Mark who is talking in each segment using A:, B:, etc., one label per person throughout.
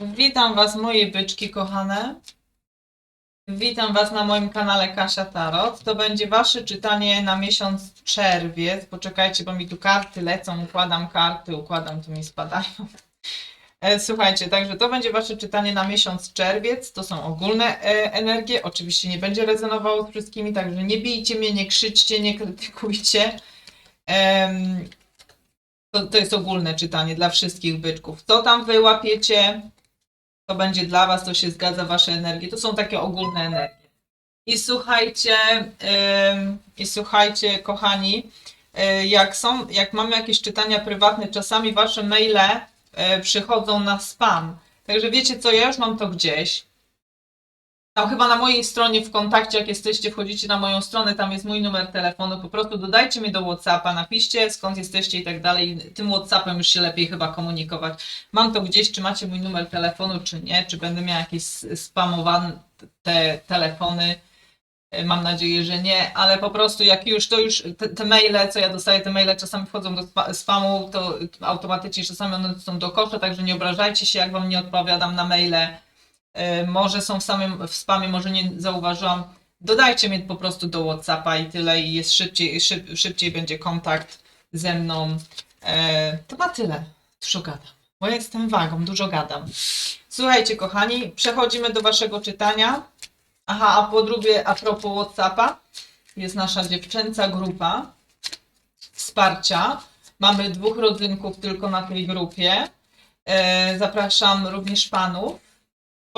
A: Witam Was, moje byczki kochane. Witam Was na moim kanale Kasia Tarot. To będzie Wasze czytanie na miesiąc czerwiec. Poczekajcie, bo mi tu karty lecą, układam karty, układam, tu mi spadają. E, Słuchajcie, także to będzie Wasze czytanie na miesiąc czerwiec. To są ogólne e, energie. Oczywiście nie będzie rezonowało z wszystkimi, także nie bijcie mnie, nie krzyczcie, nie krytykujcie. To, to jest ogólne czytanie dla wszystkich byczków. Co tam wyłapiecie, to będzie dla Was, to się zgadza, Wasze energie. To są takie ogólne energie. I słuchajcie, ym, i słuchajcie, kochani, y, jak są, jak mamy jakieś czytania prywatne, czasami Wasze maile y, przychodzą na spam. Także wiecie co, ja już mam to gdzieś. Tam chyba na mojej stronie w kontakcie, jak jesteście, wchodzicie na moją stronę, tam jest mój numer telefonu, po prostu dodajcie mnie do Whatsappa, napiszcie skąd jesteście i tak dalej. Tym Whatsappem już się lepiej chyba komunikować. Mam to gdzieś, czy macie mój numer telefonu, czy nie, czy będę miała jakieś spamowane te telefony. E, Mam nadzieję, że nie, ale po prostu jak już to już te, te maile, co ja dostaję, te maile czasami wchodzą do spa- spamu, to automatycznie czasami one są do kosza, także nie obrażajcie się, jak wam nie odpowiadam na maile. E, Może są w samym w spamie, może nie zauważyłam. Dodajcie mnie po prostu do Whatsappa i tyle, i jest szybciej, szyb, szybciej będzie kontakt ze mną. E, to na tyle. Dużo gadam, bo ja jestem wagą, dużo gadam. Słuchajcie, kochani, przechodzimy do waszego czytania. Aha, a po drugie, a propos Whatsappa, jest nasza dziewczęca grupa wsparcia. Mamy dwóch rodzynków tylko na tej grupie. E, zapraszam również panów,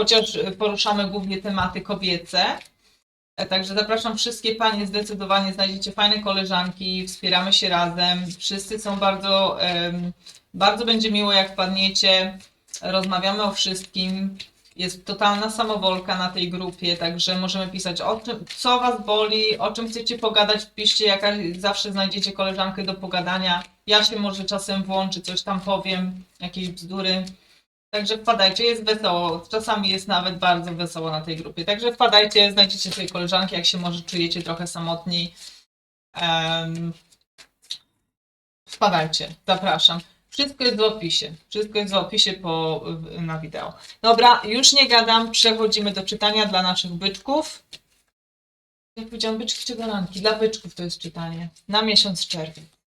A: chociaż poruszamy głównie tematy kobiece. E, Także zapraszam wszystkie panie, zdecydowanie znajdziecie fajne koleżanki, wspieramy się razem. Wszyscy są bardzo, bardzo będzie miło jak wpadniecie, rozmawiamy o wszystkim. Jest totalna samowolka na tej grupie, także możemy pisać o czym, co was boli, o czym chcecie pogadać, piszcie, jakaś, zawsze znajdziecie koleżankę do pogadania. Ja się może czasem włączę, coś tam powiem, jakieś bzdury. Także wpadajcie, jest wesoło. Czasami jest nawet bardzo wesoło na tej grupie. Także wpadajcie, znajdziecie sobie koleżanki, jak się może czujecie trochę samotni. Em, wpadajcie, zapraszam. Wszystko jest w opisie. Wszystko jest w opisie po, na wideo. Dobra, już nie gadam. Przechodzimy do czytania dla naszych byczków. Jak powiedziałam, byczki czy baranki? Dla byczków to jest czytanie. Na miesiąc czerwiec.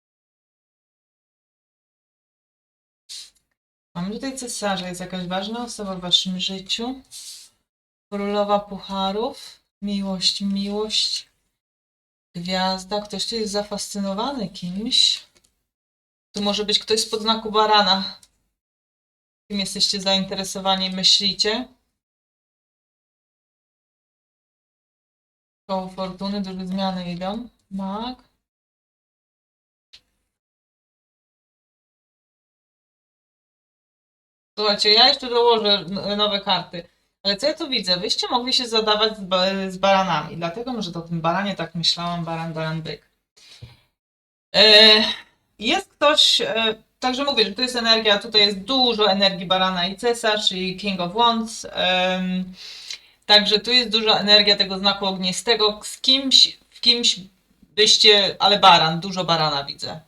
A: Mamy tutaj cesarza, jest jakaś ważna osoba w waszym życiu. Królowa pucharów. Miłość, miłość. Gwiazda. Ktoś tu jest zafascynowany kimś. Tu może być ktoś spod znaku barana. Kim jesteście zainteresowani, myślicie? Koło fortuny, duże zmiany idą. Mag. Słuchajcie, ja jeszcze dołożę nowe karty. Ale co ja tu widzę? Wyście mogli się zadawać z, ba- z baranami. Dlatego to o tym baranie tak myślałam. Baran, baran, byk. E, jest ktoś... E, także mówię, że tu jest energia. Tutaj jest dużo energii barana i cesarz i King of Wands. Także tu jest duża energia tego znaku ognistego. Z kimś, w kimś byście... Ale baran, dużo barana widzę.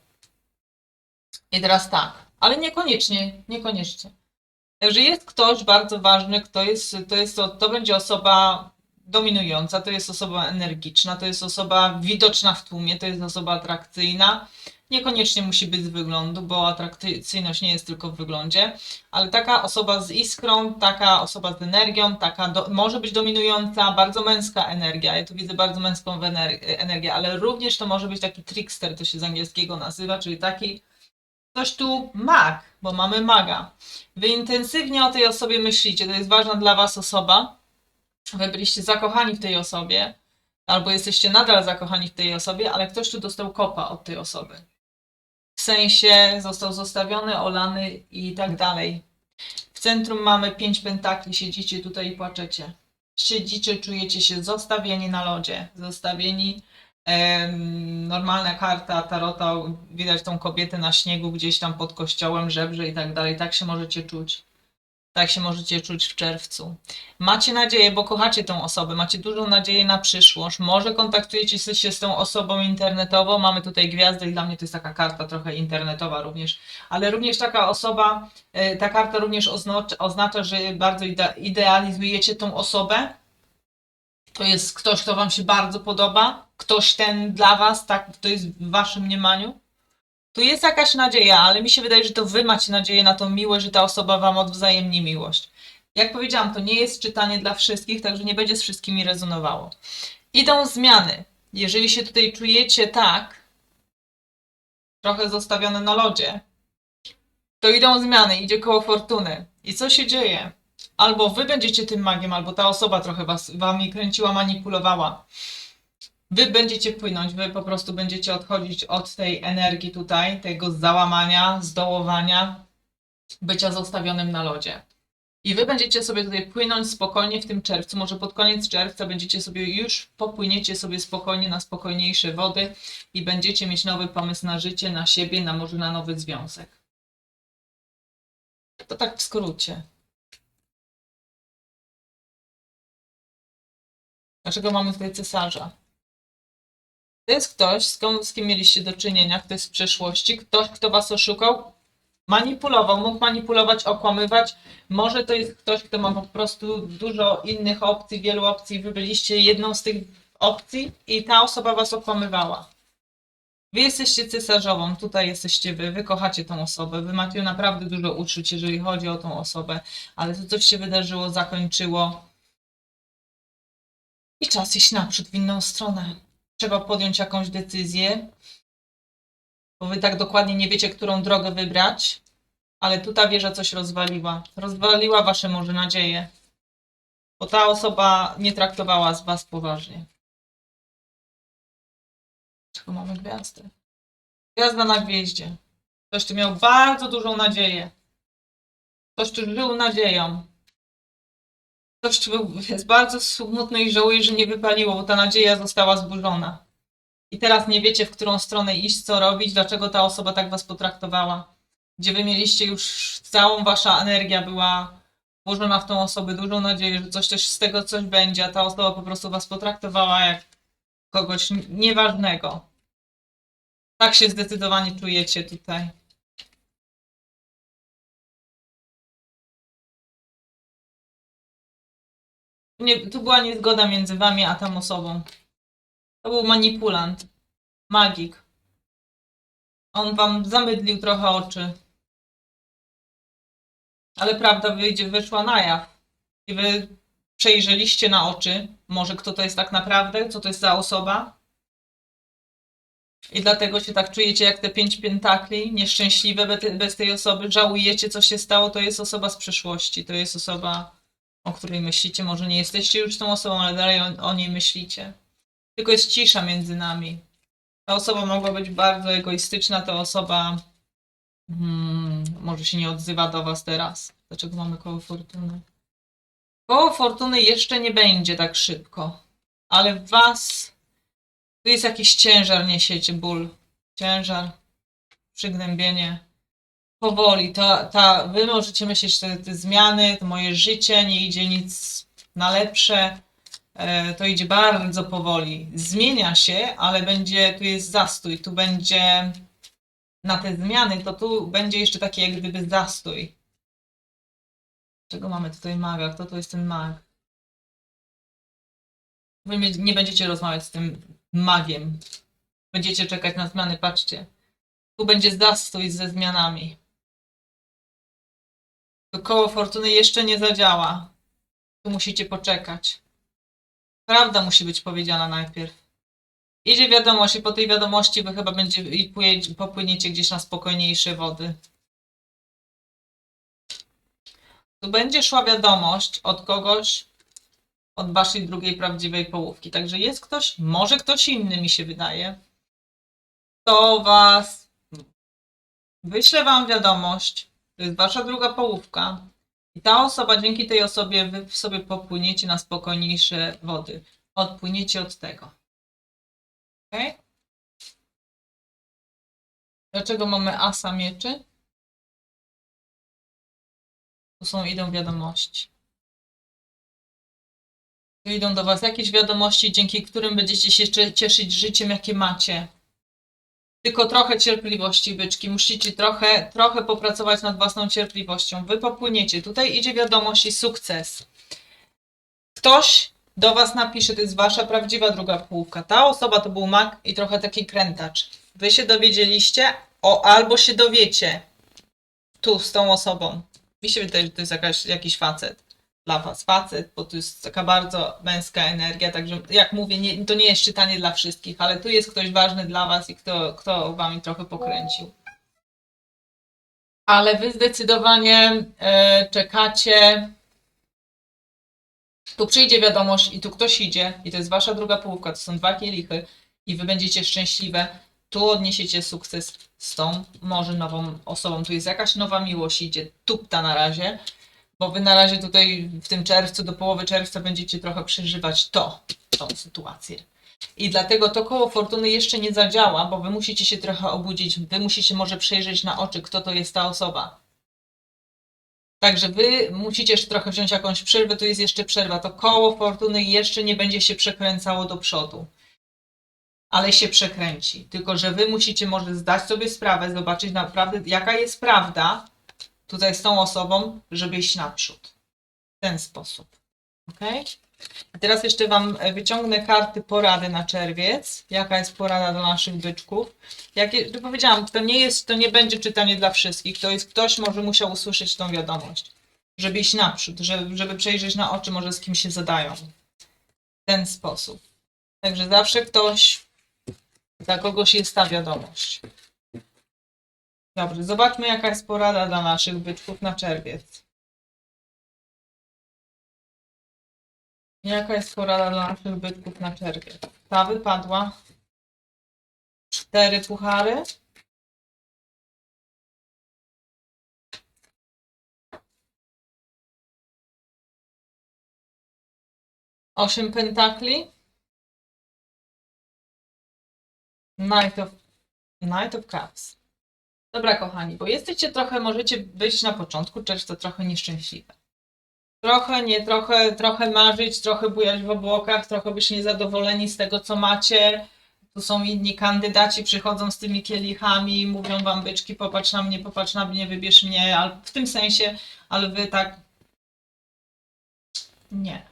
A: I teraz tak. Ale niekoniecznie, niekoniecznie. Także jest ktoś bardzo ważny, kto jest, to jest to, to będzie osoba dominująca, to jest osoba energiczna, to jest osoba widoczna w tłumie, to jest osoba atrakcyjna. Niekoniecznie musi być z wyglądu, bo atrakcyjność nie jest tylko w wyglądzie, ale taka osoba z iskrą, taka osoba z energią, taka do, może być dominująca, bardzo męska energia. Ja tu widzę bardzo męską ener- energię, ale również to może być taki trickster, to się z angielskiego nazywa, czyli taki ktoś tu mag, bo mamy maga. Wy intensywnie o tej osobie myślicie, to jest ważna dla Was osoba. Wy byliście zakochani w tej osobie, albo jesteście nadal zakochani w tej osobie, ale ktoś tu dostał kopa od tej osoby. W sensie został zostawiony, olany i tak dalej. W centrum mamy pięć pentakli, siedzicie tutaj i płaczecie. Siedzicie, czujecie się zostawieni na lodzie, zostawieni. Normalna karta tarota, widać tą kobietę na śniegu gdzieś tam pod kościołem, żebrze i tak dalej. Tak się możecie czuć. Tak się możecie czuć w czerwcu. Macie nadzieję, bo kochacie tą osobę, macie dużą nadzieję na przyszłość. Może kontaktujecie się z tą osobą internetowo. Mamy tutaj gwiazdę i dla mnie to jest taka karta trochę internetowa również. Ale również taka osoba, e, ta karta również oznacza, oznacza że bardzo ide- idealizujecie tą osobę. To jest ktoś, kto Wam się bardzo podoba. Ktoś ten dla Was, tak, to jest w Waszym mniemaniu. Tu jest jakaś nadzieja, ale mi się wydaje, że to wy macie nadzieję na tą miłość, że ta osoba wam odwzajemni miłość. Jak powiedziałam, to nie jest czytanie dla wszystkich, także nie będzie z wszystkimi rezonowało. Idą zmiany. Jeżeli się tutaj czujecie tak, trochę zostawione na lodzie, to idą zmiany, idzie koło fortuny. I co się dzieje? Albo wy będziecie tym magiem, albo ta osoba trochę was, wami kręciła, manipulowała. Wy będziecie płynąć, wy po prostu będziecie odchodzić od tej energii tutaj, tego załamania, zdołowania, bycia zostawionym na lodzie. I wy będziecie sobie tutaj płynąć spokojnie w tym czerwcu. Może pod koniec czerwca będziecie sobie już popłyniecie sobie spokojnie na spokojniejsze wody i będziecie mieć nowy pomysł na życie, na siebie, na może na nowy związek. To tak w skrócie. Dlaczego mamy tutaj cesarza? To jest ktoś, z kim, z kim mieliście do czynienia, kto jest w przeszłości, ktoś, kto was oszukał, manipulował, mógł manipulować, okłamywać. Może to jest ktoś, kto ma po prostu dużo innych opcji, wielu opcji. Wy byliście jedną z tych opcji i ta osoba was okłamywała. Wy jesteście cesarzową, tutaj jesteście wy, wy kochacie tą osobę, wy macie naprawdę dużo uczuć, jeżeli chodzi o tą osobę, ale to coś się wydarzyło, zakończyło. I czas iść naprzód w inną stronę trzeba podjąć jakąś decyzję, bo wy tak dokładnie nie wiecie, którą drogę wybrać, ale tu ta wieża coś rozwaliła. Rozwaliła wasze może nadzieje, bo ta osoba nie traktowała z was poważnie. Czego mamy gwiazdę? Gwiazda na gwieździe. Ktoś, kto miał bardzo dużą nadzieję. Ktoś, kto żył nadzieją. Jest bardzo smutny i żałuje, że nie wypaliło, bo ta nadzieja została zburzona. I teraz nie wiecie, w którą stronę iść, co robić, dlaczego ta osoba tak was potraktowała. Gdzie wy mieliście już całą wasza energia była włożona w tą osobę, dużą nadzieję, że coś też z tego coś będzie, a ta osoba po prostu was potraktowała jak kogoś nieważnego. Tak się zdecydowanie czujecie tutaj. Nie, tu była niezgoda między wami a tą osobą. To był manipulant, magik. On wam zamydlił trochę oczy. Ale prawda wyjdzie, wyszła na jaw. I wy przejrzeliście na oczy, może kto to jest tak naprawdę, co to jest za osoba. I dlatego się tak czujecie jak te pięć pentakli, nieszczęśliwe be- bez tej osoby, żałujecie co się stało, to jest osoba z przeszłości, to jest osoba o której myślicie. Może nie jesteście już tą osobą, ale dalej o, o niej myślicie. Tylko jest cisza między nami. Ta osoba mogła być bardzo egoistyczna, ta osoba hmm, może się nie odzywa do was teraz. Dlaczego mamy koło fortuny? Koło fortuny jeszcze nie będzie tak szybko, ale w was tu jest jakiś ciężar, niesiecie ból. Ciężar, przygnębienie powoli. Ta, ta, wy możecie myśleć, te, te zmiany, to moje życie, nie idzie nic na lepsze. E, to idzie bardzo powoli. Zmienia się, ale będzie, tu jest zastój, tu będzie na te zmiany, to tu będzie jeszcze taki jak gdyby zastój. Czego mamy tutaj maga? Kto to jest ten mag? Wy nie będziecie rozmawiać z tym magiem. Będziecie czekać na zmiany, patrzcie. Tu będzie zastój ze zmianami. Koło fortuny jeszcze nie zadziała. Tu musicie poczekać. Prawda musi być powiedziana najpierw. Idzie wiadomość i po tej wiadomości wy chyba będzie, popłyniecie gdzieś na spokojniejsze wody. Tu będzie szła wiadomość od kogoś, od waszej drugiej prawdziwej połówki. Także jest ktoś, może ktoś inny mi się wydaje, kto was wyśle wam wiadomość, to jest wasza druga połówka i ta osoba, dzięki tej osobie wy sobie popłyniecie na spokojniejsze wody. Odpłyniecie od tego. Ok? Dlaczego mamy asa mieczy? Tu są idą wiadomości. Tu idą do Was jakieś wiadomości, dzięki którym będziecie się cie- cieszyć życiem, jakie macie. Tylko trochę cierpliwości, byczki. Musicie trochę, trochę popracować nad własną cierpliwością. Wy popłyniecie. Tutaj idzie wiadomość i sukces. Ktoś do Was napisze, to jest Wasza prawdziwa druga połówka. Ta osoba to był mak i trochę taki krętacz. Wy się dowiedzieliście, o, albo się dowiecie tu z tą osobą. Mi się wydaje, że to jest jakaś, jakiś facet dla Was. Facet, bo tu jest taka bardzo męska energia, także jak mówię, nie, to nie jest czytanie dla wszystkich, ale tu jest ktoś ważny dla Was i kto, kto Wami trochę pokręcił. Ale Wy zdecydowanie e, czekacie. Tu przyjdzie wiadomość i tu ktoś idzie i to jest Wasza druga połówka, to są dwa kielichy i Wy będziecie szczęśliwe. Tu odniesiecie sukces z tą może nową osobą. Tu jest jakaś nowa miłość, idzie tupta na razie, bo wy na razie tutaj w tym czerwcu, do połowy czerwca będziecie trochę przeżywać to, tą sytuację. I dlatego to koło fortuny jeszcze nie zadziała, bo wy musicie się trochę obudzić, wy musicie może przejrzeć na oczy, kto to jest ta osoba. Także wy musicie jeszcze trochę wziąć jakąś przerwę, tu jest jeszcze przerwa. To koło fortuny jeszcze nie będzie się przekręcało do przodu ale się przekręci. Tylko, że wy musicie może zdać sobie sprawę, zobaczyć naprawdę, jaka jest prawda tutaj z tą osobą, żeby iść naprzód. W ten sposób. Ok? I teraz jeszcze Wam e, wyciągnę karty porady na czerwiec. Jaka jest porada dla naszych byczków? Jak jak powiedziałam, to nie jest, to nie będzie czytanie dla wszystkich. To jest ktoś może musiał usłyszeć tą wiadomość, żeby iść naprzód, żeby, żeby przejrzeć na oczy, może z kim się zadają. W ten sposób. Także zawsze ktoś dla kogoś jest ta wiadomość. Dobrze, zobaczmy jaka jest porada dla naszych byczków na czerwiec. Jaka jest porada dla naszych bytków na czerwiec? Ta wypadła. Cztery puchary. Osiem pentakli. Knight of, Knight of Cups. Dobra, kochani, bo jesteście trochę, możecie być na początku czerwca trochę nieszczęśliwe. Trochę, nie trochę, trochę marzyć, trochę bujać w obłokach, trochę być niezadowoleni z tego, co macie. Tu są inni kandydaci, przychodzą z tymi kielichami, mówią wam byczki, popatrz na mnie, popatrz na mnie, wybierz mnie, w tym sensie, ale wy tak nie.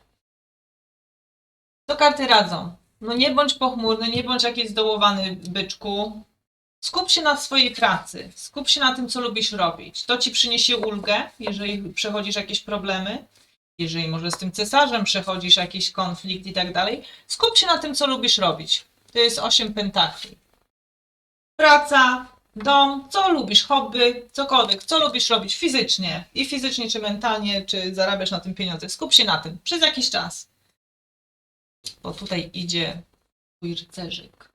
A: Co karty radzą? No nie bądź pochmurny, nie bądź jakiś zdołowany byczku. Skup się na swojej pracy, skup się na tym, co lubisz robić. To ci przyniesie ulgę, jeżeli przechodzisz jakieś problemy, jeżeli może z tym cesarzem przechodzisz jakiś konflikt i tak dalej. Skup się na tym, co lubisz robić. To jest 8 pentakli. Praca, dom, co lubisz, hobby, cokolwiek, co lubisz robić fizycznie i fizycznie, czy mentalnie, czy zarabiasz na tym pieniądze. Skup się na tym przez jakiś czas. Bo tutaj idzie twój rycerzyk.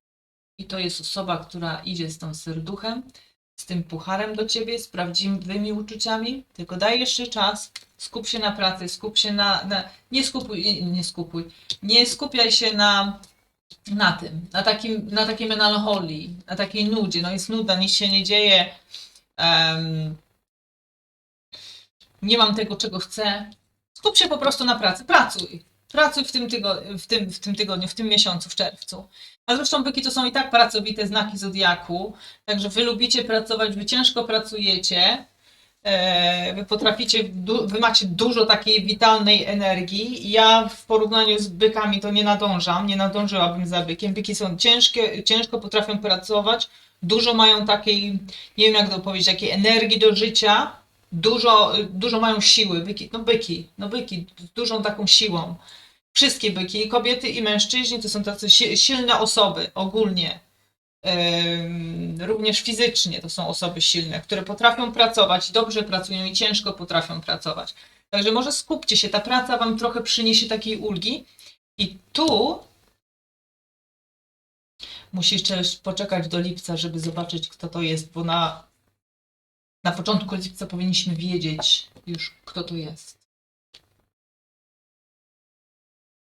A: I to jest osoba, która idzie z tą serduchem, z tym pucharem do ciebie, z prawdziwymi uczuciami. Tylko daj jeszcze czas, skup się na pracy, skup się na. na nie skupuj, nie, skupuj. Nie skupiaj się na, na tym, na, takim, na takiej melancholii, na takiej nudzie. No jest nuda, nic się nie dzieje. em, nie mam tego, czego chcę. Skup się po prostu na pracy. Pracuj. Pracuj w tym, tygo, w, tym, w tym tygodniu, w tym miesiącu, w czerwcu. A zresztą byki to są i tak pracowite znaki zodiaku, także wy lubicie pracować, wy ciężko pracujecie, e, wy potraficie, wy macie dużo takiej witalnej energii. Ja w porównaniu z bykami to nie nadążam, nie nadążyłabym za bykiem. Byki są ciężkie, ciężko potrafią pracować, dużo mają takiej, nie wiem jak to powiedzieć, takiej energii do życia, dużo, dużo mają siły. Byki, no byki, no byki z dużą taką siłą wszystkie byki, i kobiety i mężczyźni, to są tacy si- silne osoby ogólnie. Również fizycznie to są osoby silne, które potrafią pracować, dobrze pracują i ciężko potrafią pracować. Także może skupcie się, ta praca Wam trochę przyniesie takiej ulgi. I tu musicie jeszcze poczekać do lipca, żeby zobaczyć, kto to jest, bo na, na początku lipca powinniśmy wiedzieć już, kto to jest.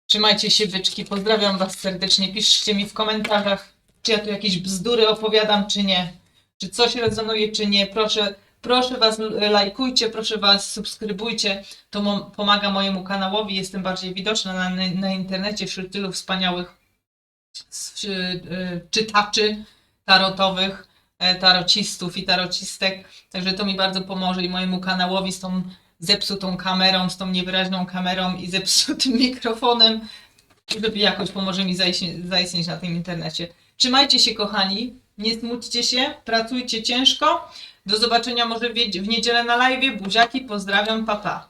A: Trzymajcie się, byczki. Pozdrawiam Was serdecznie. Piszcie mi w komentarzach, czy ja tu jakieś bzdury opowiadam, czy nie. Czy coś rezonuje, czy nie. Proszę, Proszę Was, lajkujcie, proszę Was, subskrybujcie. To mo- pomaga mojemu kanałowi. Jestem bardziej widoczna na, na internecie wśród tylu wspaniałych y, y, czytaczy tarotowych, tarocistów i tarocistek. Także to mi bardzo pomoże i mojemu kanałowi z tą zepsutą kamerą, z tą niewyraźną kamerą i zepsutym mikrofonem, żeby jakoś pomoże mi zaistnieć, na tym internecie. Trzymajcie się, kochani, nie smućcie się, pracujcie ciężko. Do zobaczenia może w niedzielę na live. Buziaki, pozdrawiam, papa. Pa.